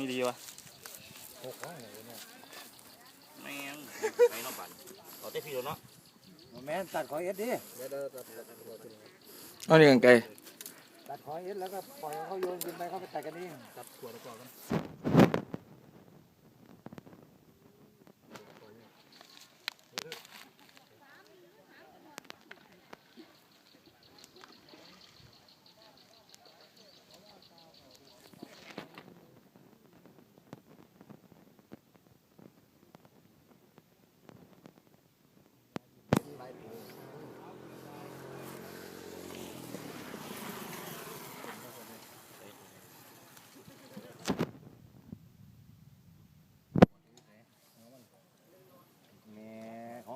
ให้ดีวะโอ้โหแม่งไม่นอกบันเราเต้พี่โดนเนาะแม่ตัดคอยเอ็ดดิอัดเอาเนี่กันไกตัดคอยเอ็ดแล้วก็ปล่อยเขาโยนกินไปเขาไปตัดกันเองตัดขวดก่อนกัน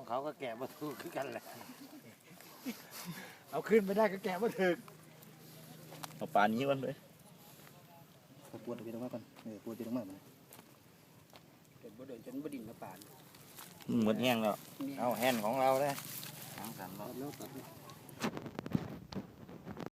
เขาก็แกะมาถูกคือกันแหละ เอาขึ้นไม่ได้ก็แกะมาถึกเอาปลานี้กันเลยปวดไปตรงนั้นก่อนเออปวดไปตรงนั้นเดินบ่เดินจนบ่ดินมาป่านหมดแห้งแล้ว เอาแฮนด์ของเราเลยทั้งสามรอบแล้วตัด